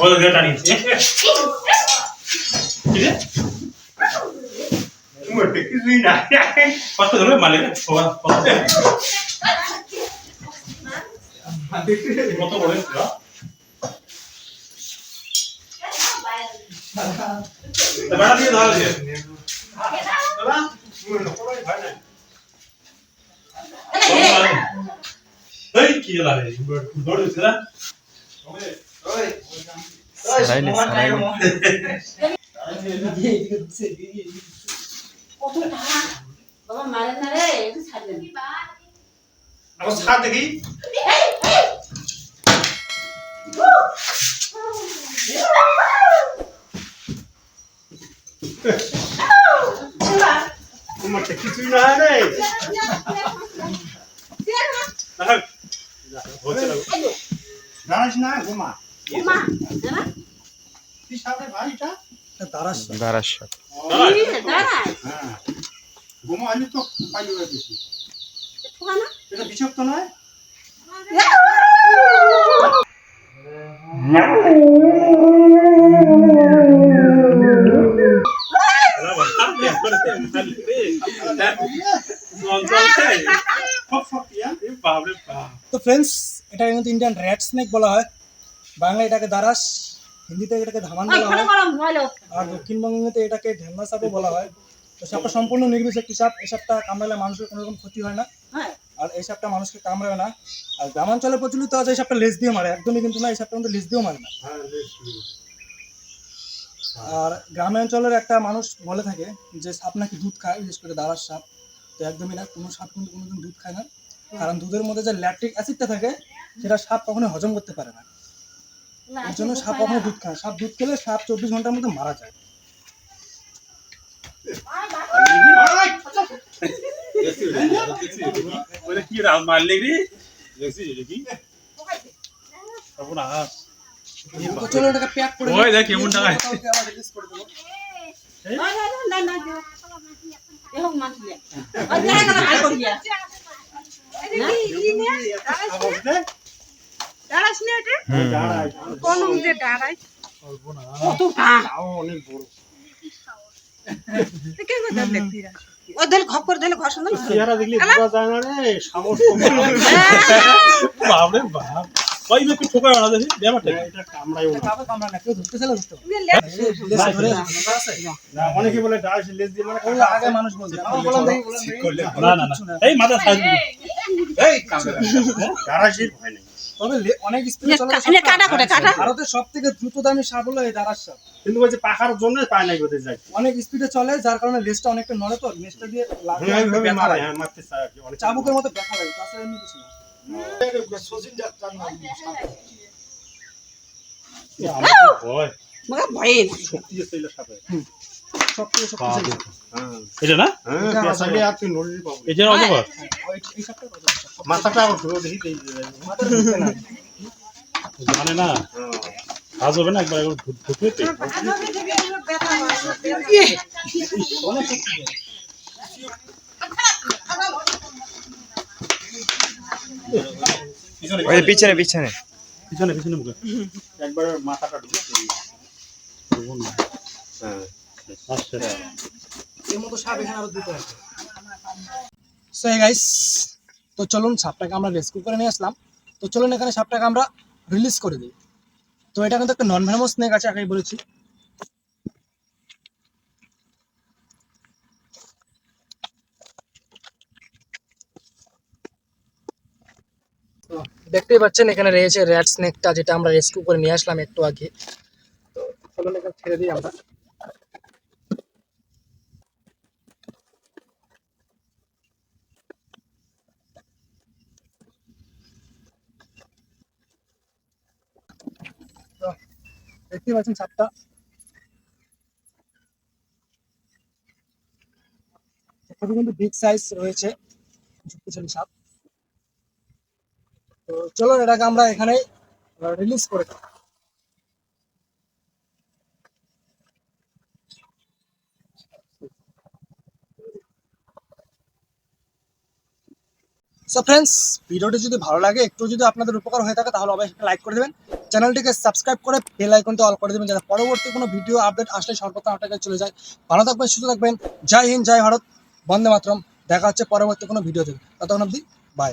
ওদের দিয়ে টানিয়েছে ঠিক আছে? মোটে কিছুই না। কষ্ট ধরবে মালিক সবার কত বলে বেড়া দিয়ে ধরা দিয়ে। দাদা মোর নকলাই ভাই না এই কি লাগে না? সারাইলে সারাইলে। বাবা মারেন না রে একটু ছাড়বেন আমার সাথ দেখি। মোটে কিছুই না রে হচ্ছে না না ঘুমা জানা কি সাথে। ভাইটা দাঁড়ার সাথে দাঁড়ায় হ্যাঁ। ঘুমা আলি তো পাইলো বেশি ঠোকানা এটা বিষাক্ত নয়? ফক ফক ইয়া বাপরে বাপ তো ফ্রেন্ডস এটা কিন্তু ইন্ডিয়ান র্যাট স্নেক বলা হয়। বাংলা এটাকে দারাস হিন্দিতে এটাকে ধামান বলা হয়। আর দক্ষিণবঙ্গেতে এটাকে ঢেলনা সাপও বলা হয়। তো সাপটা সম্পূর্ণ নির্বিষ একটি সাপ এই সাপটা কামড়ালে মানুষের কোনো রকম ক্ষতি হয় না। হ্যাঁ। আর এই সাপটা মানুষকে কামড়াবে না। আর গ্রামাঞ্চলে প্রচলিত আছে এই সাপটা লেজ দিয়ে মারে। একদমই কিন্তু না এই সাপটা কিন্তু লেজ দিয়েও মারে না। হ্যাঁ বেশ আর গ্রামাঞ্চলের একটা মানুষ বলে থাকে যে সাপ নাকি দুধ খায়? বিশেষ করে দাঁড়ার সাপ। তো একদমই না কোনো সাপ কিন্তু কোনোদিন দুধ খায় না। কারণ দুধের মধ্যে যে ল্যাকটিক অ্যাসিডটা থাকে সেটা সাপ কখনো হজম করতে পারে না। এর জন্য সাপ কখনো দুধ খায় সাপ দুধ খেলে সাপ চব্বিশ ঘণ্টার মধ্যে মারা যায় কি রাম মারলে রে কেমন। না না অনেক বড় ওদের ঘপ করে দিলে ঘর সুন্দর চেহারা দেখলে বোঝা যায় না রে সাহস কমে বাপরে বাপ ওই একটু ঠোকা না দেখি ব্যাপারটা এটা কামড়াইও না কাউকে কামড়ায় না, কেউ ধরতে চাইলে ধরতে পারে। লেজ ধরে আছে, আছে। না অনেকে বলে ডাস লেজ দিয়ে মানে আগে মানুষ বলছে। না না না এই মাথা এই ডারাসির ভয় নেই তবে অনেক স্পিডে চলে কাটা করে কাটা। ভারতের সব থেকে দ্রুত দামি সাপ হলো এই দারার সাপ কিন্তু বলছে পাখার জন্য পায় নাই ওদের যায় অনেক স্পিডে চলে যার কারণে লেজটা অনেকটা নড়ে তো লেজটা দিয়ে লাগলে হ্যাঁ, লাগে। হ্যাঁ মারতে চায় চাবুকের মতো ব্যথা লাগে তাছাড়া এমনি কিছু না। আমার খুব ভয়। মগা ভয়ে। না শক্তি আছে এগুলো সাথে সব থেকে শক্তিশালী হ্যাঁ। এটা না? হ্যাঁ অজগর এই? মাথাটা যে, ঢুকবে না। জানে না। কাজ হবে না একবার একবার ঢুকে ঢুকে অনেক শক্তি দেয়। পিছনে ওই পিছনে পিছনে। পিছনে পিছনে মুখে। একবার মাথাটা ঢুকে হ্যাঁ। এর মতো সাপ এখানে আরও দুটো আছে। সো গাইস তো চলুন সাপটাকে আমরা রেস্কিউ করে নিয়ে আসলাম। তো চলুন এখানে সাপটাকে আমরা রিলিজ করে দিই। তো এটা কিন্তু একটা নন ভেনামাস স্নেক আছে আগেই বলেছি। তো দেখতেই পাচ্ছেন এখানে রয়েছে র্যাট স্নেকটা যেটা আমরা রেস্কিউ করে নিয়ে আসলাম একটু আগে। তো চলুন এখানে ছেড়ে দিই আমরা। দেখতেই পাচ্ছেন সাপটা খুবই কিন্তু বিগ সাইজ রয়েছে শক্তিশালী সাপ তো চলো এটাকে আমরা এখানে রিলিজ করে দিই। সো ফ্রেন্ডস ভিডিওটি যদি ভালো লাগে, একটু যদি আপনাদের উপকার হয়ে থাকে, তাহলে অবশ্যই লাইক করে দেবেন। চ্যানেলটিকে সাবস্ক্রাইব করে বেল আইকনটা অল করে দেবেন যাতে পরবর্তী কোনো ভিডিও আপডেট আসলে সর্বপ্রথম আপনার কাছে চলে যায়। ভালো থাকবেন, সুস্থ থাকবেন। জয় হিন্দ, জয় ভারত। বন্দে মাতরম। দেখা হচ্ছে পরবর্তী কোনো ভিডিওতে। ততক্ষণ অবধি বাই